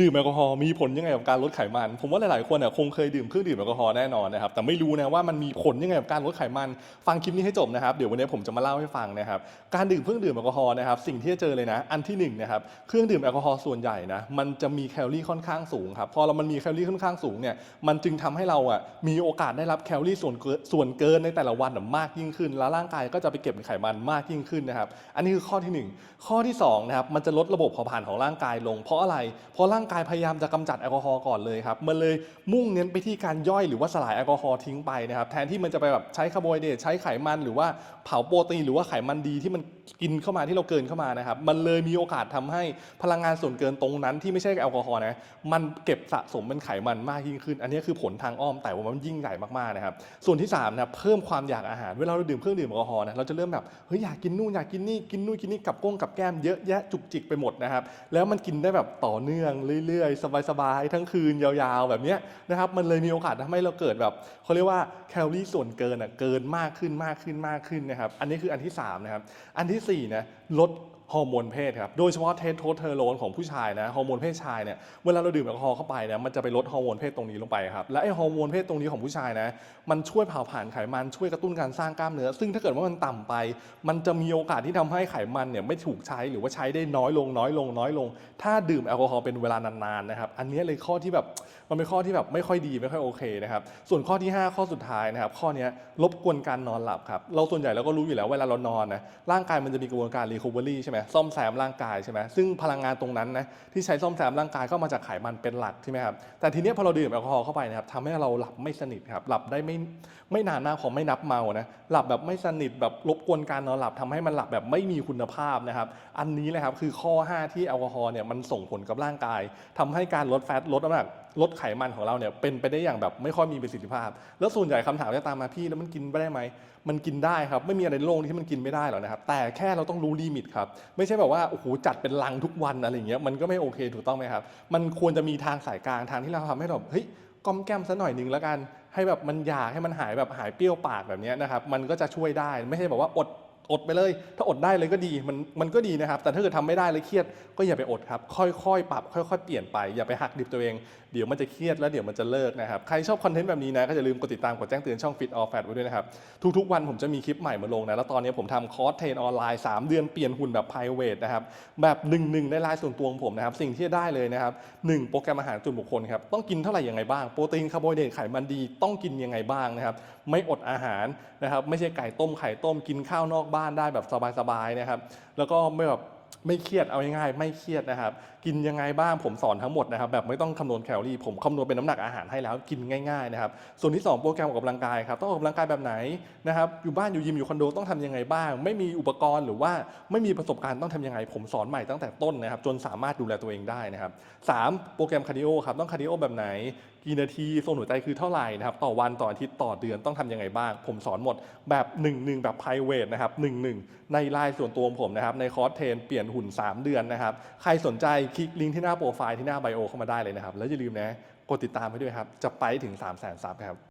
ดื่มแอลกอฮอล์มีผลยังไงกับการลดไขมัน ผมว่าหลายๆคนเนี่ยคงเคยดื่มเครื่องดื่มแอลกอฮอล์แน่นอนนะครับแต่ไม่รู้นะว่ามันมีผลยังไงกับการลดไขมัน ฟังคลิปนี้ให้จบนะครับเดี๋ยววันนี้ผมจะมาเล่าให้ฟังนะครับการดื่มเครื่องดื่มแอลกอฮอล์นะครับสิ่งที่จะเจอเลยนะ อันที่หนึ่งนะครับเครื่องดื่มแอลกอฮอล์ส่วนใหญ่นะมันจะมีแคลอรี่ค่อนข้างสูงครับพอเรามันมีแคลอรี่ค่อนข้างสูงเนี่ยมันจึงทำให้เราอะมีโอกาสได้รับแคลอรี่ส่วนเกินส่วนเกินในแต่ละวันมากยิ่งขึ้น แล้วร่างกายก็จะไปเก็บไขมันมากยิ่งขึ้นนะครับอันนี้คือข้อที่หนึ่งข้อที่สองนะครับมันจะลดระบบเผาผลาญของร่างกายลง เพราะอะไรเพราะร่างกายพยายามจะกำจัดแอลกอฮอล์ก่อนเลยครับมันเลยมุ่งเน้นไปที่การย่อยหรือว่าสลายแอลกอฮอล์ทิ้งไปนะครับแทนที่มันจะไปแบบใช้คาร์โบไฮเดรตใช้ไขมันหรือว่าเผาโปรตีนหรือว่าไขมันดีที่มันกินเข้ามาที่เราเกินเข้ามานะครับมันเลยมีโอกาสทำให้พลังงานส่วนเกินตรงนั้นที่ไม่ใช่แอลกอฮอล์นะมันเก็บสะสมเป็นไขมันมากยิ่งขึ้น อันนี้คือผลทางอ้อมแต่ว่ามันยิ่งใหญ่มากๆนะครับส่วนที่3นะเพิ่มความอยากอาหารเวลาเราดื่มเครื่องดื่มแอลกอฮอล์นะเราจะเริ่มแบบเฮ้ยอยากกินนู่นอยากกินนี่กินนู่นกินนี่กับก้งกับแก้มเยอะแยะจุกจิกไปหมดนะครับแล้วมันกินได้แบบต่อเนื่องเรื่อยๆ สบายๆ ทั้งคืนยาวๆ แบบนี้นะครับ มันเลยมีโอกาสทำให้เราเกิดแบบเขาเรียกว่าแคลอรี่ส่วนเกินอะเกินมากขึ้นมากขึ้นมากขึ้นนะครับ อันนี้คืออันที่3นะครับ อันที่สี่นะลด ฮอร์โมนเพศครับ โดยเฉพาะเทสโทสเทอโรนของผู้ชายนะ ฮอร์โมนเพศชายเนี่ย เวลาเราดื่มแอลกอฮอล์เข้าไปนี่ยมันจะไปลดฮอร์โมนเพศตรงนี้ลงไปครับ และไอฮอร์โมนเพศตรงนี้ของผู้ชายนะ มันช่วยเผาผลาญไขมัน ช่วยกระตุ้นการสร้างกล้ามเนื้อ ซึ่งถ้าเกิดว่ามันต่ำไป มันจะมีโอกาสที่ทำให้ไขมันเนี่ยไม่ถูกใช้หรือว่าใช้ได้น้อยลงน้อยลงน้อยลง ถ้าดื่มแอลกอฮอล์เป็นเวลานานๆนะครับ อันนี้เลยข้อที่แบบมันเป็นข้อที่แบบไม่ค่อยดีไม่ค่อยโอเคนะครับส่วนข้อที่ 5 ข้อสุดท้ายนะครับข้อนี้รบกวนการนอนหลับครับเราส่วนใหญ่เราก็รู้อยู่แล้วเวลาเรานอนนะร่างกายมันจะมีกระบวนการรีค o เวอรี่ใช่ไหมซ่อมแซมร่างกายใช่ไหมซึ่งพลังงานตรงนั้นนะที่ใช้ซ่อมแซมร่างกายก็มาจากไขมันเป็นหลักใช่ไหมครับแต่ทีเนี้ยพอเราดื่มแอลกอฮอล์เข้าไปนะครับทำให้เราหลับไม่สนิทครับหลับได้ไม่ไม่นานมากพอไม่นับเมานะหลับแบบไม่สนิทแบบรบกวนการนอนหลับทำให้มันหลับแบบไม่มีคุณภาพนะครับอันนี้เลยครับคือข้อ 5 ที่แอลกอฮอล์เนี่ยมันส่งผลกับร่างกายทำให้การลดแฟตลดน้ำหนัก ลดไขมันของเราเนี่ยเป็นไปได้อย่างแบบไม่ค่อยมีประสิทธิภาพ แล้วส่วนใหญ่คำถามจะตามมาพี่แล้วมันกินได้ไหมมันกินได้ครับไม่มีอะไรในโลกที่มันกินไม่ได้หรอกนะครับแต่แค่เราต้องรู้ลิมิตครับไม่ใช่แบบว่าโอ้โหจัดเป็นลังทุกวันอะไรอย่างเงี้ยมันก็ไม่โอเคถูกต้องไหมครับมันควรจะมีทางสายกลางทางที่เราทำให้เราแบบเฮ้ยก้อมแก้มซะหน่อยหนึ่งแล้วกันให้แบบมันอยากให้มันหายแบบหายเปรี้ยวปากแบบนี้นะครับมันก็จะช่วยได้ไม่ใช่แบบว่าอด อดไปเลย ถ้าอดได้เลยก็ดีมันมันก็ดีนะครับ แต่ถ้าเกิดทำไม่ได้เลยเครียดก็อย่าไปอดครับ ค่อยๆ ปรับค่อยๆ เปลี่ยนไปอย่าไปหักดิบตัวเอง เดี๋ยวมันจะเครียดแล้วเดี๋ยวมันจะเลิกนะครับ ใครชอบคอนเทนต์แบบนี้นะก็อย่าลืมกดติดตามกดแจ้งเตือนช่อง Fit All Fat ไว้ด้วยนะครับ ทุกๆ วันผมจะมีคลิปใหม่มาลงนะแล้วตอนนี้ผมทำคอร์สเทรนออนไลน์ 3 เดือนเปลี่ยนหุ่นแบบ p r i v a t นะครับแบบหนึ่งหนึ่งในไลน์ส่วนตัวของผมนะครับสิ่งที่ได้เลยนะครับหนึ่งโปรแกรมอาหารส่วนบุคคลครับต้องกินเท่าไหร่ยังไงบ้างโปรตีนคาร์โบไฮเดรตไขมันดีต้องกินยังไงบ้างนะครับไม่อดอาหารนะครับไม่ใช่ไก่ต้มไข่ต้มกินข้าวนอกบ้านได้แบบสบายๆนะครับ แล้วก็ไม่แบบไม่เครียดเอาง่ายๆไม่เครียดนะครับ กินยังไงบ้างผมสอนทั้งหมดนะครับ แบบไม่ต้องคำนวณแคลอรี่ ผมคำนวณเป็นน้ำหนักอาหารให้แล้วกินง่ายๆนะครับ ส่วนที่ 2 โปรแกรมออกกำลังกายครับต้องออกกำลังกายแบบไหนนะครับอยู่บ้านอยู่ยิมอยู่คอนโดต้องทำยังไงบ้าง ไม่มีอุปกรณ์หรือว่าไม่มีประสบการณ์ต้องทำยังไง ผมสอนใหม่ตั้งแต่ต้นนะครับ จนสามารถดูแลตัวเองได้นะครับสามโปรแกรมคาร์ดิโอครับต้องคาร์ดิโอแบบไหนกี่นาทีโซนหัวใจคือเท่าไหร่นะครับต่อวันต่ออาทิตย์ต่อเดือนต้องทำยังไงบ้าง ผมสอนหมดแบบ1นึแบบ p r i v a t นะครับ1นึในไลน์ส่วนตัวของผมนะครับในคอร์สเทรนเปลี่ยนหุ่น 3 เดือนนะครับใครสนใจคลิกลิงก์ที่หน้าโปรไฟล์ที่หน้าไบโอเข้ามาได้เลยนะครับแล้วอย่าลืมนะกดติดตามให้ด้วยครับจะไปถึง 3 0 0 0 0 0ซับครับ